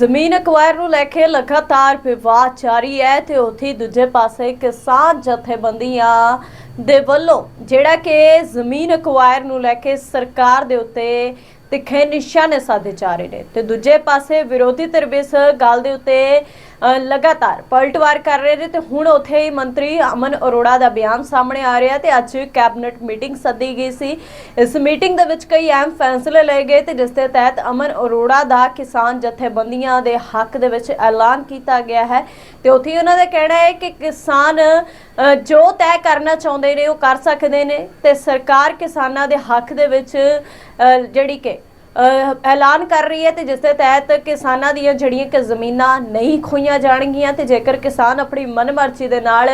ਜ਼ਮੀਨ ਅਕਵਾਇਰ ਨੂੰ ਲੈ ਕੇ ਲਗਾਤਾਰ ਵਿਵਾਦ ਜਾਰੀ ਹੈ ਤੇ ਉੱਥੇ ਦੂਜੇ ਪਾਸੇ ਕਿਸਾਨ ਜਥੇਬੰਦੀਆਂ ਦੇ ਵੱਲੋਂ ਜਿਹੜਾ ਕਿ ਜ਼ਮੀਨ ਅਕਵਾਇਰ ਨੂੰ ਲੈ ਕੇ ਸਰਕਾਰ ਦੇ ਉੱਤੇ ਤਿੱਖੇ ਨਿਸ਼ਾਨੇ ਸਾਧੇ ਜਾ ਰਹੇ ਨੇ ਤੇ ਦੂਜੇ ਪਾਸੇ ਵਿਰੋਧੀ ਧਿਰ ਇਸ ਗੱਲ ਦੇ ਉੱਤੇ ਲਗਾਤਾਰ ਪਲਟਵਾਰ ਕਰ ਰਹੇ ਨੇ ਤੇ ਹੁਣ ਉੱਥੇ ਹੀ ਮੰਤਰੀ ਅਮਨ ਅਰੋੜਾ ਦਾ ਬਿਆਨ ਸਾਹਮਣੇ ਆ ਰਿਹਾ ਤੇ ਅੱਜ ਕੈਬਨਿਟ ਮੀਟਿੰਗ ਸੱਦੀ ਗਈ ਸੀ। ਇਸ ਮੀਟਿੰਗ ਦੇ ਵਿੱਚ ਕਈ ਅਹਿਮ ਫੈਸਲੇ ਲਏ ਗਏ ਤੇ ਜਿਸ ਦੇ ਤਹਿਤ ਅਮਨ ਅਰੋੜਾ ਦਾ ਕਿਸਾਨ ਜਥੇਬੰਦੀਆਂ ਦੇ ਹੱਕ ਦੇ ਵਿੱਚ ਐਲਾਨ ਕੀਤਾ ਗਿਆ ਹੈ ਤੇ ਉੱਥੇ ਹੀ ਉਹਨਾਂ ਦਾ ਕਹਿਣਾ ਹੈ ਕਿ ਕਿਸਾਨ ਜੋ ਤੈਅ ਕਰਨਾ ਚਾਹੁੰਦੇ ਨੇ ਉਹ ਕਰ ਸਕਦੇ ਨੇ ਤੇ ਸਰਕਾਰ ਕਿਸਾਨਾਂ ਦੇ ਹੱਕ ਦੇ ਵਿੱਚ ਜਿਹੜੀ ਕਿ ਐਲਾਨ ਕਰ ਰਹੀ ਹੈ ਤੇ ਜਿਸ ਦੇ ਤਹਿਤ ਕਿਸਾਨਾਂ ਦੀਆਂ ਜਿਹੜੀਆਂ ਕਿ ਜ਼ਮੀਨਾਂ ਨਹੀਂ ਖੋਈਆਂ ਜਾਣਗੀਆਂ ਤੇ ਜੇਕਰ ਕਿਸਾਨ ਆਪਣੀ ਮਨਮਰਜ਼ੀ ਦੇ ਨਾਲ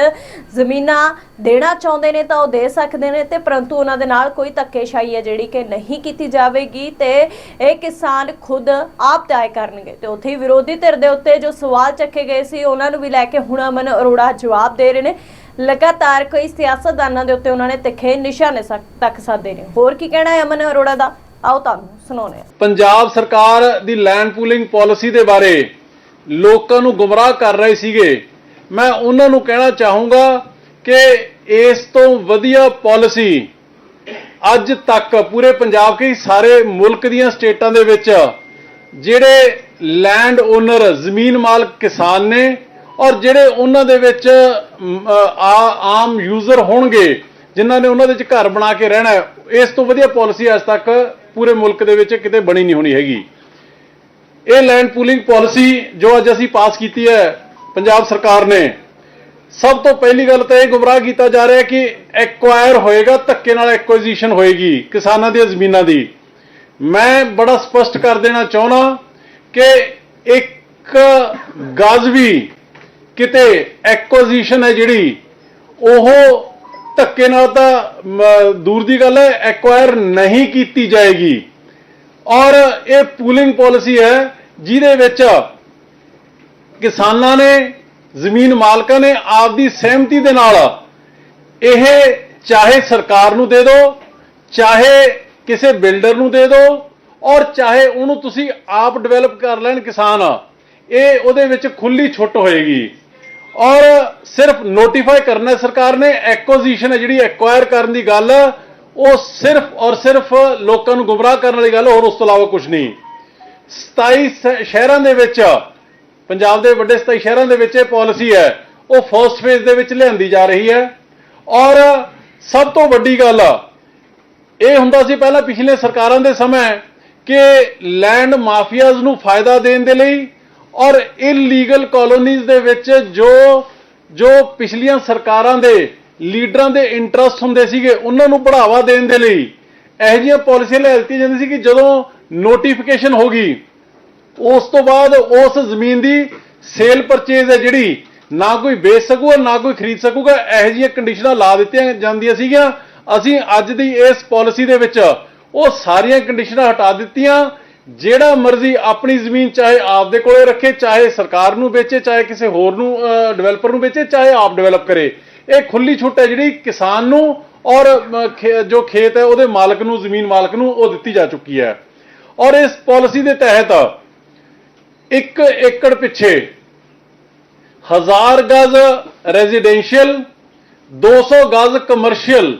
ਜ਼ਮੀਨਾਂ ਦੇਣਾ ਚਾਹੁੰਦੇ ਨੇ ਤਾਂ ਉਹ ਦੇ ਸਕਦੇ ਨੇ ਤੇ ਪਰੰਤੂ ਉਹਨਾਂ ਦੇ ਨਾਲ ਕੋਈ ਧੱਕੇਸ਼ਾਹੀ ਹੈ ਜਿਹੜੀ ਕਿ ਨਹੀਂ ਕੀਤੀ ਜਾਵੇਗੀ ਤੇ ਇਹ ਕਿਸਾਨ ਖੁਦ ਆਪ ਤੈਅ ਕਰਨਗੇ ਤੇ ਉੱਥੇ ਹੀ ਵਿਰੋਧੀ ਧਿਰ ਦੇ ਉੱਤੇ ਜੋ ਸਵਾਲ ਚੱਕੇ ਗਏ ਸੀ, ਉਹਨਾਂ ਨੂੰ ਵੀ ਲੈ ਕੇ ਹੁਣ ਅਮਨ ਅਰੋੜਾ ਜਵਾਬ ਦੇ ਰਹੇ ਨੇ। ਲਗਾਤਾਰ ਕਈ ਸਿਆਸਤਦਾਨਾਂ ਦੇ ਉੱਤੇ ਉਹਨਾਂ ਨੇ ਤਿੱਖੇ ਨਿਸ਼ਾਨੇ ਸਕ- ਤੱਕ ਸਾਧੇ ਨੇ। ਹੋਰ ਕੀ ਕਹਿਣਾ ਹੈ ਅਮਨ ਅਰੋੜਾ ਦਾ? ਆਓ ਤੁਹਾਨੂੰ ਸੁਣਾਉਂਦੇ ਪੰਜਾਬ ਸਰਕਾਰ ਦੀ ਲੈਂਡ ਪੂਲਿੰਗ ਪਾਲਿਸੀ ਦੇ ਬਾਰੇ ਲੋਕਾਂ ਨੂੰ ਗੁੰਮਰਾਹ ਕਰ ਰਹੇ ਸੀਗੇ। ਮੈਂ ਉਹਨਾਂ ਨੂੰ ਕਹਿਣਾ ਚਾਹੂੰਗਾ ਕਿ ਇਸ ਤੋਂ ਵਧੀਆ ਪਾਲਿਸੀ ਅੱਜ ਤੱਕ ਪੂਰੇ ਪੰਜਾਬ ਕੇ ਸਾਰੇ ਮੁਲਕ ਦੀਆਂ ਸਟੇਟਾਂ ਦੇ ਵਿੱਚ ਜਿਹੜੇ ਲੈਂਡ ਓਨਰ ਜ਼ਮੀਨ ਮਾਲਕ ਕਿਸਾਨ ਨੇ ਔਰ ਜਿਹੜੇ ਉਹਨਾਂ ਦੇ ਵਿੱਚ ਆਮ ਯੂਜ਼ਰ ਹੋਣਗੇ, ਜਿਨ੍ਹਾਂ ਨੇ ਉਹਨਾਂ ਦੇ ਵਿੱਚ ਘਰ ਬਣਾ ਕੇ ਰਹਿਣਾ ਇਸ ਤੋਂ ਵਧੀਆ ਪਾਲਿਸੀ ਅੱਜ ਤੱਕ ਪੂਰੇ ਮੁਲਕ ਦੇ ਵਿੱਚ ਕਿਤੇ ਬਣੀ ਨਹੀਂ ਹੋਣੀ ਹੈਗੀ। ਇਹ ਲੈਂਡ ਪੂਲਿੰਗ ਪਾਲਿਸੀ ਜੋ ਅੱਜ ਅਸੀਂ ਪਾਸ ਕੀਤੀ ਹੈ, ਪੰਜਾਬ ਸਰਕਾਰ ਨੇ, ਸਭ ਤੋਂ ਪਹਿਲੀ ਗੱਲ ਤਾਂ ਇਹ ਗੁੰਮਰਾਹ ਕੀਤਾ ਜਾ ਰਿਹਾ ਕਿ ਐਕਵਾਇਰ ਹੋਏਗਾ, ਧੱਕੇ ਨਾਲ ਐਕੁਜੀਸ਼ਨ ਹੋਏਗੀ ਕਿਸਾਨਾਂ ਦੀਆਂ ਜ਼ਮੀਨਾਂ ਦੀ। ਮੈਂ ਬੜਾ ਸਪਸ਼ਟ ਕਰ ਦੇਣਾ ਚਾਹੁੰਦਾ ਕਿ ਇੱਕ ਗਜ਼ ਵੀ ਕਿਤੇ ਐਕੁਜੀਸ਼ਨ ਹੈ ਜਿਹੜੀ, ਉਹ ਧੱਕੇ ਨਾਲ ਤਾਂ ਦੂਰ ਦੀ ਗੱਲ ਹੈ ਐਕਵਾਇਰ ਨਹੀਂ ਕੀਤੀ ਜਾਏਗੀ। ਔਰ ਇਹ ਪੂਲਿੰਗ ਪਾਲਿਸੀ ਹੈ, ਜਿਹਦੇ ਵਿੱਚ ਕਿਸਾਨਾਂ ਨੇ, ਜ਼ਮੀਨ ਮਾਲਕਾਂ ਨੇ ਆਪਦੀ ਸਹਿਮਤੀ ਦੇ ਨਾਲ ਇਹ ਚਾਹੇ ਸਰਕਾਰ ਨੂੰ ਦੇ ਦਿਓ ਚਾਹੇ ਕਿਸੇ ਬਿਲਡਰ ਨੂੰ ਦੇ ਦਿਓ ਔਰ ਚਾਹੇ ਉਹਨੂੰ ਤੁਸੀਂ ਆਪ ਡਿਵੈਲਪ ਕਰ ਲੈਣ ਕਿਸਾਨ, ਇਹ ਉਹਦੇ ਵਿੱਚ ਖੁੱਲੀ ਛੁੱਟ ਹੋਏਗੀ। ਔਰ ਸਿਰਫ ਨੋਟੀਫਾਈ ਕਰਨਾ ਸਰਕਾਰ ਨੇ ਐਕੁਜੀਸ਼ਨ ਹੈ ਜਿਹੜੀ ਐਕਵਾਇਰ ਕਰਨ ਦੀ ਗੱਲ, ਉਹ ਸਿਰਫ ਔਰ ਸਿਰਫ ਲੋਕਾਂ ਨੂੰ ਗੁੰਮਰਾਹ ਕਰਨ ਵਾਲੀ ਗੱਲ, ਹੋਰ ਉਸ ਤੋਂ ਇਲਾਵਾ ਕੁਝ ਨਹੀਂ। 27 ਸ- ਸ਼ਹਿਰਾਂ ਦੇ ਵਿੱਚ, ਪੰਜਾਬ ਦੇ ਵੱਡੇ 27 ਸ਼ਹਿਰਾਂ ਦੇ ਵਿੱਚ ਇਹ ਪਾਲਿਸੀ ਹੈ, ਉਹ ਫਰਸਟ ਫੇਜ਼ ਦੇ ਵਿੱਚ ਲਿਆਂਦੀ ਜਾ ਰਹੀ ਹੈ। ਔਰ ਸਭ ਤੋਂ ਵੱਡੀ ਗੱਲ, ਇਹ ਹੁੰਦਾ ਸੀ ਪਹਿਲਾਂ ਪਿਛਲੇ ਸਰਕਾਰਾਂ ਦੇ ਸਮੇਂ ਕਿ ਲੈਂਡ ਮਾਫੀਆਜ਼ ਨੂੰ ਫਾਇਦਾ ਦੇਣ ਦੇ ਲਈ ਔਰ ਇਲੀਗਲ ਕਾਲੋਨੀਜ਼ ਦੇ ਵਿੱਚ ਜੋ ਜੋ ਪਿਛਲੀਆਂ ਸਰਕਾਰਾਂ ਦੇ ਲੀਡਰਾਂ ਦੇ ਇੰਟਰਸਟ ਹੁੰਦੇ ਸੀਗੇ, ਉਹਨਾਂ ਨੂੰ ਬੜਾਵਾ ਦੇਣ ਦੇ ਲਈ, ਇਹੋ ਜਿਹੀਆਂ ਪਾਲਿਸੀਆਂ ਲੈ ਦਿੱਤੀਆਂ ਜਾਂਦੀ ਸੀ ਕਿ ਜਦੋਂ ਨੋਟੀਫਿਕੇਸ਼ਨ ਹੋ ਗਈ, ਉਸ ਤੋਂ ਬਾਅਦ ਉਸ ਜ਼ਮੀਨ ਦੀ ਸੇਲ ਪਰਚੇਜ਼ ਹੈ ਜਿਹੜੀ, ਨਾ ਕੋਈ ਵੇਚ ਸਕੂਗਾ, ਨਾ ਕੋਈ ਖਰੀਦ ਸਕੂਗਾ, ਇਹੋ ਜਿਹੀਆਂ ਕੰਡੀਸ਼ਨਾਂ ਲਾ ਦਿੱਤੀਆਂ ਜਾਂਦੀਆਂ ਸੀਗੀਆਂ। ਅਸੀਂ ਅੱਜ ਦੀ ਇਸ ਪਾਲਿਸੀ ਦੇ ਵਿੱਚ ਉਹ ਸਾਰੀਆਂ ਕੰਡੀਸ਼ਨਾਂ ਹਟਾ ਦਿੱਤੀਆਂ। ਜਿਹੜਾ ਮਰਜ਼ੀ ਆਪਣੀ ਜ਼ਮੀਨ ਚਾਹੇ ਆਪਦੇ ਕੋਲੇ ਰੱਖੇ, ਚਾਹੇ ਸਰਕਾਰ ਨੂੰ ਵੇਚੇ, ਚਾਹੇ ਕਿਸੇ ਹੋਰ ਨੂੰ ਡਿਵੈਲਪਰ ਨੂੰ ਵੇਚੇ, ਚਾਹੇ ਆਪ ਡਿਵੈਲਪ ਕਰੇ। ਇਹ ਖੁੱਲੀ ਛੁੱਟ ਹੈ ਜਿਹੜੀ ਕਿਸਾਨ ਨੂੰ ਔਰ ਖੇ- ਜੋ ਖੇਤ ਹੈ, ਉਹਦੇ ਮਾਲਕ ਨੂੰ, ਜ਼ਮੀਨ ਮਾਲਕ ਨੂੰ ਉਹ ਦਿੱਤੀ ਜਾ ਚੁੱਕੀ ਹੈ। ਔਰ ਇਸ ਪਾਲਿਸੀ ਦੇ ਤਹਿਤ ਇੱਕ ਏਕੜ ਪਿੱਛੇ 1000 ਗਜ਼ ਰੈਜ਼ੀਡੈਂਸ਼ੀਅਲ 200 ਗਜ਼ ਕਮਰਸ਼ੀਅਲ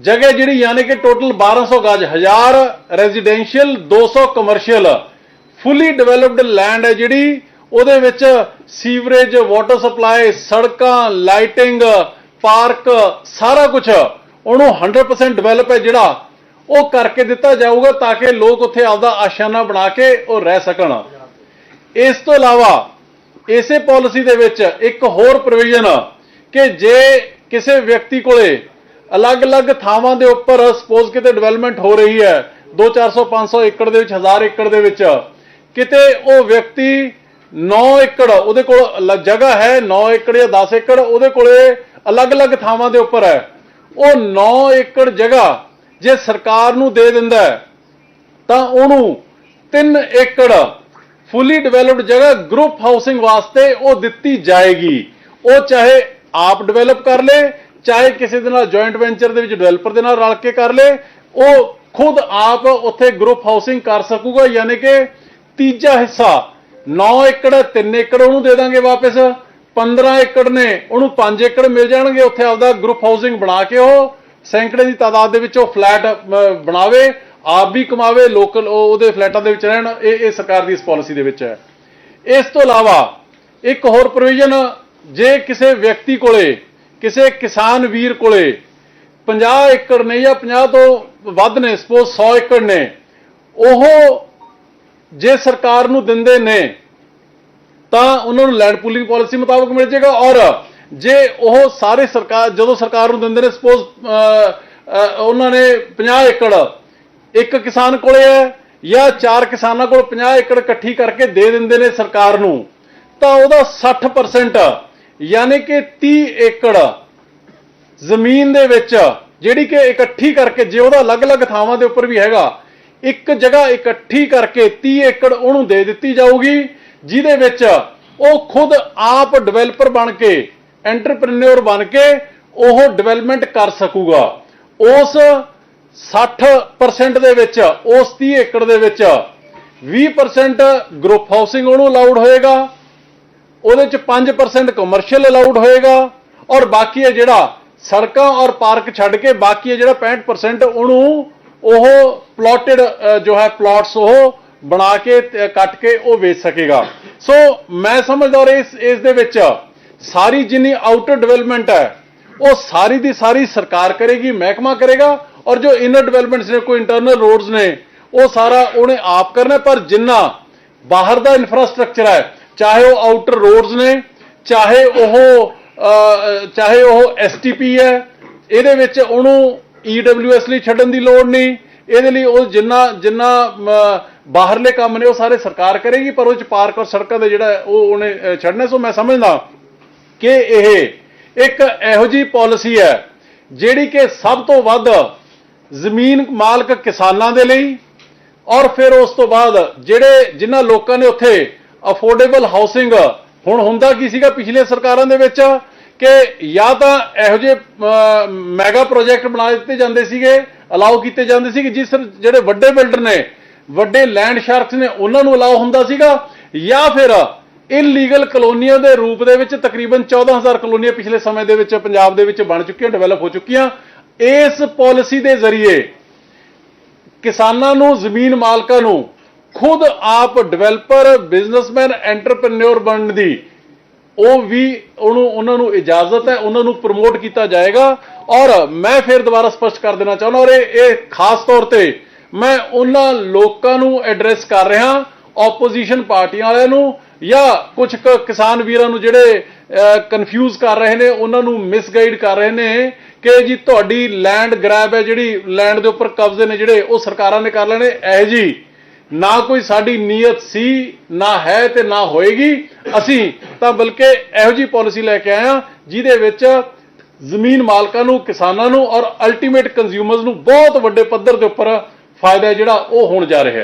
ਜਗ੍ਹਾ ਜਿਹੜੀ ਯਾਨੀ ਕਿ ਟੋਟਲ 1200 ਗਜ਼ 1000 residential 200 commercial fully developed land ਹੈ ਜਿਹੜੀ। ਉਹਦੇ ਵਿੱਚ ਸੀਵਰੇਜ ਵਾਟਰ ਸਪਲਾਈ ਸੜਕਾਂ ਲਾਈਟਿੰਗ ਪਾਰਕ ਸਾਰਾ ਕੁਝ ਉਹਨੂੰ 100% ਡਿਵੈਲਪ ਹੈ ਜਿਹੜਾ। ਉਹ ਕਰਕੇ ਦਿੱਤਾ ਜਾਊਗਾ ਤਾਂ ਕਿ ਲੋਕ ਉੱਥੇ ਆਪਦਾ ਆਸ਼ਾਨਾ ਬਣਾ ਕੇ ਉਹ ਰਹਿ ਸਕਣ। ਇਸ ਤੋਂ ਇਲਾਵਾ ਇਸੇ ਪਾਲਿਸੀ ਦੇ ਵਿੱਚ ਇੱਕ ਹੋਰ ਪ੍ਰੋਵੀਜ਼ਨ ਕਿ ਜੇ ਕਿਸੇ ਵਿਅਕਤੀ ਕੋਲੇ ਅਲੱਗ-ਅਲੱਗ ਥਾਵਾਂ ਦੇ ਉੱਪਰ ਸਪੋਜ਼ ਕਿਤੇ ਡਿਵੈਲਪਮੈਂਟ ਹੋ ਰਹੀ ਹੈ 2 400 500 ਏਕੜ ਦੇ ਵਿੱਚ 1000 ਏਕੜ ਦੇ ਵਿੱਚ, ਕਿਤੇ ਉਹ ਵਿਅਕਤੀ 9 ਏਕੜ, ਉਹਦੇ ਕੋਲ ਜਗ੍ਹਾ ਹੈ 9 ਏਕੜ ਜਾਂ 10 ਏਕੜ, ਉਹਦੇ ਕੋਲੇ ਅਲੱਗ-ਅਲੱਗ ਥਾਵਾਂ ਦੇ ਉੱਪਰ ਹੈ। ਉਹ 9 ਏਕੜ ਜਗ੍ਹਾ ਜੇ ਸਰਕਾਰ ਨੂੰ ਦੇ ਦਿੰਦਾ ਤਾਂ ਉਹਨੂੰ 3 ਏਕੜ ਫੁੱਲੀ ਡਿਵੈਲਪਡ ਜਗ੍ਹਾ ਗਰੁੱਪ ਹਾਊਸਿੰਗ ਵਾਸਤੇ ਉਹ ਦਿੱਤੀ ਜਾਏਗੀ। ਉਹ ਚਾਹੇ ਆਪ ਡਿਵੈਲਪ ਕਰ ਲੇ ਚਾਹੇ ਕਿਸੇ ਦੇ ਨਾਲ ਜੁਆਇੰਟ ਵੈਂਚਰ ਦੇ ਵਿੱਚ ਡਿਵੈਲਪਰ ਦੇ ਨਾਲ ਰਲ ਕੇ ਕਰ ਲੇ, ਉਹ ਖੁਦ ਆਪ ਉੱਥੇ ਗਰੁੱਪ ਹਾਊਸਿੰਗ ਕਰ ਸਕੂਗਾ, ਯਾਨੀ ਕਿ ਤੀਜਾ ਹਿੱਸਾ 9 ਏਕੜ 3 ਏਕੜ ਉਹਨੂੰ ਦੇ ਦਾਂਗੇ ਵਾਪਸ 15 ਏਕੜ ਨੇ, ਉਹਨੂੰ 5 ਏਕੜ ਮਿਲ ਜਾਣਗੇ, ਉੱਥੇ ਆਪਦਾ ਗਰੁੱਪ ਹਾਊਸਿੰਗ ਬਣਾ ਕੇ ਉਹ ਸੈਂਕੜੇ ਦੀ ਤਾਦਾਦ ਦੇ ਵਿੱਚ ਉਹ ਫਲੈਟ ਬਣਾਵੇ, ਆਪ ਵੀ ਕਮਾਵੇ ਲੋਕਲ ਉਹਦੇ ਫਲੈਟਾਂ ਦੇ ਵਿੱਚ ਰਹਿਣ, ਇਹ ਇਹ ਸਰਕਾਰ ਦੀ ਇਸ ਪਾਲਿਸੀ ਦੇ ਵਿੱਚ ਹੈ। ਇਸ ਤੋਂ ਇਲਾਵਾ ਇੱਕ ਹੋਰ ਪ੍ਰੋਵੀਜ਼ਨ ਜੇ ਕਿਸੇ ਵਿਅਕਤੀ ਕੋਲੇ ਕਿਸੇ ਕਿਸਾਨ ਵੀਰ ਕੋਲੇ 50 ਏਕੜ ਨੇ ਜਾਂ 50 ਤੋਂ ਵੱਧ ਨੇ, ਸਪੋਜ਼ 100 ਏਕੜ ਨੇ। ਉਹ ਜੇ ਸਰਕਾਰ ਨੂੰ ਦਿੰਦੇ ਨੇ, ਤਾਂ ਉਹਨਾਂ ਨੂੰ ਲੈਂਡ ਪੂਲਿੰਗ ਪਾਲਿਸੀ ਮੁਤਾਬਕ ਮਿਲ ਜਾਏਗਾ ਔਰ ਜੇ ਉਹ ਸਾਰੇ ਸਰਕਾਰ, ਜਦੋਂ ਸਰਕਾਰ ਨੂੰ ਦਿੰਦੇ ਨੇ, ਸਪੋਜ਼ ਉਹਨਾਂ ਨੇ 50 ਏਕੜ ਇੱਕ ਕਿਸਾਨ ਕੋਲੇ ਹੈ ਜਾਂ ਚਾਰ ਕਿਸਾਨਾਂ ਕੋਲ 50 ਏਕੜ ਇਕੱਠੀ ਕਰਕੇ ਦੇ ਦਿੰਦੇ ਨੇ ਸਰਕਾਰ ਨੂੰ, ਤਾਂ ਉਹਦਾ 60% ਯਾਨੀ ਕਿ 30 ਏਕੜ ਜ਼ਮੀਨ ਦੇ ਵਿੱਚ, ਜਿਹੜੀ ਕਿ ਇਕੱਠੀ ਕਰਕੇ, ਜੇ ਉਹਦਾ ਅਲੱਗ-ਅਲੱਗ ਥਾਵਾਂ ਦੇ ਉੱਪਰ ਵੀ ਹੈਗਾ, ਇੱਕ ਜਗ੍ਹਾ ਇਕੱਠੀ ਕਰਕੇ 30 ਏਕੜ ਉਹਨੂੰ ਦੇ ਦਿੱਤੀ ਜਾਊਗੀ, ਜਿਹਦੇ ਵਿੱਚ ਉਹ ਖੁਦ ਆਪ ਡਿਵੈਲਪਰ ਬਣ ਕੇ, ਐਂਟਰਪ੍ਰੈਨਿਓਰ ਬਣ ਕੇ ਉਹ ਡਿਵੈਲਪਮੈਂਟ ਕਰ ਸਕੂਗਾ। ਉਸ 60% ਦੇ ਵਿੱਚ, ਉਸ 30 ਏਕੜ ਦੇ ਵਿੱਚ 20% ਗਰੁੱਪ ਹਾਊਸਿੰਗ ਉਹਨੂੰ ਅਲਾਉਡ ਹੋਏਗਾ ਉਹਦੇ ਚ 5% ਕਮਰਸ਼ੀਅਲ ਅਲਾਉਡ ਹੋਏਗਾ ਔਰ ਬਾਕੀ ਹੈ ਜਿਹੜਾ ਸੜਕਾਂ ਔਰ ਪਾਰਕ ਛੱਡ ਕੇ ਬਾਕੀ ਹੈ ਜਿਹੜਾ 65% ਉਹਨੂੰ ਉਹ ਪਲਾਟਡ ਜੋ ਹੈ ਪਲਾਟਸ ਉਹ ਬਣਾ ਕੇ ਕੱਟ ਕੇ ਉਹ ਵੇਚ ਸਕੇਗਾ। ਸੋ ਮੈਂ ਸਮਝਦਾ ਔਰ ਇਸ ਇਸ ਦੇ ਵਿੱਚ ਸਾਰੀ ਜਿੰਨੀ ਆਊਟਰ ਡਿਵੈਲਪਮੈਂਟ ਹੈ, ਉਹ ਸਾਰੀ ਦੀ ਸਾਰੀ ਸਰਕਾਰ ਕਰੇਗੀ, ਮਹਿਕਮਾ ਕਰੇਗਾ ਔਰ ਜੋ ਇਨਰ ਡਿਵੈਲਪਮੈਂਟਸ ਨੇ, ਕੋਈ ਇੰਟਰਨਲ ਰੋਡਸ ਨੇ, ਉਹ ਸਾਰਾ ਉਹਨੇ ਆਪ ਕਰਨਾ ਪਰ ਜਿੰਨਾ ਬਾਹਰ ਦਾ ਇਨਫਰਾਸਟ੍ਰਕਚਰ ਹੈ ਚਾਹੇ ਉਹ ਆਊਟਰ ਰੋਡਸ ਨੇ ਚਾਹੇ ਉਹ ਚਾਹੇ ਉਹ ਐਸਟੀਪੀ ਹੈ ਇਹਦੇ ਵਿੱਚ ਉਹਨੂੰ ਈਡਬਲਯੂਐਸ ਲਈ ਛੱਡਣ ਦੀ ਲੋੜ ਨਹੀਂ। ਇਹਦੇ ਲਈ ਉਹ ਜਿੰਨਾ ਜਿੰਨਾ ਬਾਹਰਲੇ ਕੰਮ ਨੇ ਉਹ ਸਾਰੇ ਸਰਕਾਰ ਕਰੇਗੀ ਪਰ ਉਹ ਚ ਪਾਰਕ ਔਰ ਸੜਕਾਂ ਦੇ ਜਿਹੜਾ ਉਹ ਉਹਨੇ ਅਹ, ਛੱਡਣਾ ਸੋ ਮੈਂ ਸਮਝਦਾ ਕਿ ਇਹ ਇੱਕ ਇਹੋ ਜੀ ਪਾਲਿਸੀ ਹੈ ਜਿਹੜੀ ਕਿ ਸਭ ਤੋਂ ਵੱਧ ਜ਼ਮੀਨ ਮਾਲਕ ਕਿਸਾਨਾਂ ਦੇ ਲਈ ਔਰ ਫਿਰ ਉਸ ਤੋਂ ਬਾਅਦ ਜਿਹੜੇ ਜਿਨ੍ਹਾਂ ਲੋਕਾਂ ਨੇ ਉੱਥੇ ਅਫੋਰਡੇਬਲ ਹਾਊਸਿੰਗ ਹੁਣ ਹੁੰਦਾ ਕੀ ਸੀਗਾ ਪਿਛਲੇ ਸਰਕਾਰਾਂ ਦੇ ਵਿੱਚ ਕਿ ਜਾਂ ਤਾਂ ਇਹੋ ਜਿਹੇ ਮੈਗਾ ਪ੍ਰੋਜੈਕਟ ਬਣਾ ਦਿੱਤੇ ਜਾਂਦੇ ਸੀਗੇ ਅਲਾਉ ਕੀਤੇ ਜਾਂਦੇ ਸੀ ਕਿ ਜਿਸ ਜਿਹੜੇ ਵੱਡੇ ਬਿਲਡਰ ਨੇ, ਵੱਡੇ ਲੈਂਡ ਸ਼ਾਰਕਸ ਨੇ, ਉਹਨਾਂ ਨੂੰ ਅਲਾਉ ਹੁੰਦਾ ਸੀਗਾ, ਜਾਂ ਫਿਰ ਇਲੀਗਲ ਕਲੋਨੀਆਂ ਦੇ ਰੂਪ ਦੇ ਵਿੱਚ ਤਕਰੀਬਨ 14000 ਕਲੋਨੀਆਂ ਪਿਛਲੇ ਸਮੇਂ ਦੇ ਵਿੱਚ ਪੰਜਾਬ ਦੇ ਵਿੱਚ ਬਣ ਚੁੱਕੀਆਂ ਡਿਵੈਲਪ ਹੋ ਚੁੱਕੀਆਂ। ਇਸ ਪਾਲਿਸੀ ਦੇ ਜ਼ਰੀਏ ਕਿਸਾਨਾਂ ਨੂੰ, ਜ਼ਮੀਨ ਮਾਲਕਾਂ ਨੂੰ ਖੁਦ ਆਪ ਡਿਵੈਲਪਰ, ਬਿਜ਼ਨਸਮੈਨ, ਐਂਟਰਪ੍ਰੈਨਿਓਰ ਬਣਨ ਦੀ ਉਹ ਵੀ ਉਹਨੂੰ, ਉਹਨਾਂ ਨੂੰ ਇਜਾਜ਼ਤ ਹੈ, ਉਹਨਾਂ ਨੂੰ ਪ੍ਰਮੋਟ ਕੀਤਾ ਜਾਏਗਾ। ਔਰ ਮੈਂ ਫਿਰ ਦੁਬਾਰਾ ਸਪਸ਼ਟ ਕਰ ਦੇਣਾ ਚਾਹੁੰਦਾ ਔਰ ਇਹ ਖਾਸ ਤੌਰ ਤੇ ਮੈਂ ਉਹਨਾਂ ਲੋਕਾਂ ਨੂੰ ਐਡਰੈਸ ਕਰ ਰਿਹਾ ਆਪੋਜੀਸ਼ਨ ਪਾਰਟੀਆਂ ਵਾਲਿਆਂ ਨੂੰ ਜਾਂ ਕੁਝ ਕਿਸਾਨ ਵੀਰਾਂ ਨੂੰ ਜਿਹੜੇ ਕਨਫਿਊਜ਼ ਕਰ ਰਹੇ ਨੇ, ਉਹਨਾਂ ਨੂੰ ਮਿਸਗਾਈਡ ਕਰ ਰਹੇ ਨੇ ਕਿ ਜੀ ਤੁਹਾਡੀ ਲੈਂਡ ਗ੍ਰੈਬ ਹੈ, ਜਿਹੜੀ ਲੈਂਡ ਦੇ ਉੱਪਰ ਕਬਜ਼ੇ ਨੇ ਜਿਹੜੇ, ਉਹ ਸਰਕਾਰਾਂ ਨੇ ਕਰ ਲੈਣੇ। ਐ ਜੀ ਨਾ ਕੋਈ ਸਾਡੀ ਨੀਅਤ ਸੀ, ਨਾ ਹੈ ਤੇ ਨਾ ਹੋਏਗੀ। ਅਸੀਂ ਤਾਂ ਬਲਕਿ ਇਹੋ ਜੀ ਪਾਲਿਸੀ ਲੈ ਕੇ ਆਏ ਹਾਂ, ਜਿਹਦੇ ਵਿੱਚ ਜ਼ਮੀਨ ਮਾਲਕਾਂ ਨੂੰ, ਕਿਸਾਨਾਂ ਨੂੰ ਔਰ ਅਲਟੀਮੇਟ ਕੰਜ਼ਿਊਮਰਸ ਨੂੰ ਬਹੁਤ ਵੱਡੇ ਪੱਧਰ ਦੇ ਉੱਪਰ ਫਾਇਦਾ ਜਿਹੜਾ ਉਹ ਹੋਣ ਜਾ ਰਿਹਾ ਹੈ।